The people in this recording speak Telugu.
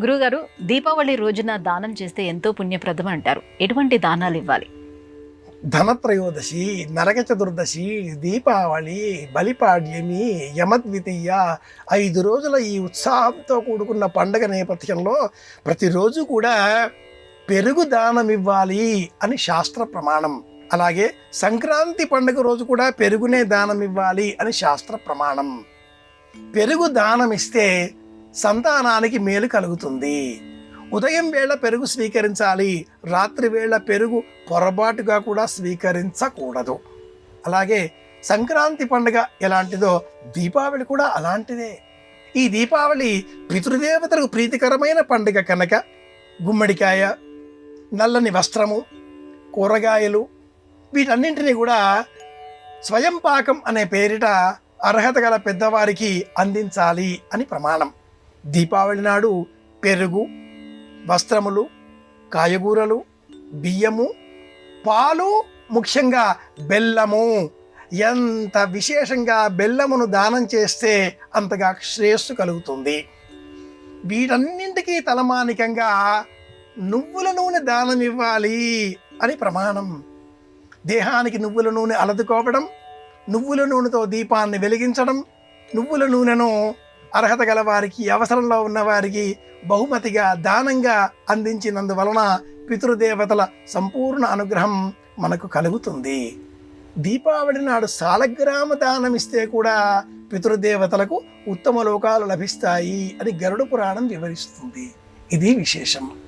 గురుగారు దీపావళి రోజున దానం చేస్తే ఎంతో పుణ్యప్రదం అంటారు. ఎటువంటి దానాలు ఇవ్వాలి? ధనత్రయోదశి నరక చతుర్దశి దీపావళి బలిపాడ్యమి యమద్వితీయ ఐదు రోజుల ఈ ఉత్సాహంతో కూడుకున్న పండగ నేపథ్యంలో ప్రతిరోజు కూడా పెరుగు దానం ఇవ్వాలి అని శాస్త్ర ప్రమాణం. అలాగే సంక్రాంతి పండుగ రోజు కూడా పెరుగునే దానం ఇవ్వాలి అని శాస్త్ర ప్రమాణం. పెరుగు దానం ఇస్తే సంతానానికి మేలు కలుగుతుంది. ఉదయం వేళ పెరుగు స్వీకరించాలి రాత్రి వేళ పెరుగు పొరపాటుగా కూడా స్వీకరించకూడదు. అలాగే సంక్రాంతి పండుగ ఎలాంటిదో దీపావళి కూడా అలాంటిదే. ఈ దీపావళి పితృదేవతలకు ప్రీతికరమైన పండుగ కనుక గుమ్మడికాయ నల్లని వస్త్రము కూరగాయలు వీటన్నింటినీ కూడా స్వయం పాకం అనే పేరిట అర్హత గల పెద్దవారికి అందించాలి అని ప్రమాణం. దీపావళి నాడు పెరుగు వస్త్రములు కాయగూరలు బియ్యము పాలు ముఖ్యంగా బెల్లము. ఎంత విశేషంగా బెల్లమును దానం చేస్తే అంతగా శ్రేయస్సు కలుగుతుంది. వీటన్నింటికీ తలమానికంగా నువ్వుల నూనె దానం ఇవ్వాలి అని ప్రమాణం. దేహానికి నువ్వుల నూనె అలదుకోవడం నువ్వుల నూనెతో దీపాన్ని వెలిగించడం నువ్వుల నూనెను అర్హత గల వారికి అవసరంలో ఉన్న వారికి బహుమతిగా దానంగా అందించినందువలన పితృదేవతల సంపూర్ణ అనుగ్రహం మనకు కలుగుతుంది. దీపావళి నాడు సాలగ్రామ దానం ఇస్తే కూడా పితృదేవతలకు ఉత్తమ లోకాలు లభిస్తాయి అని గరుడ పురాణం వివరిస్తుంది. ఇది విశేషం.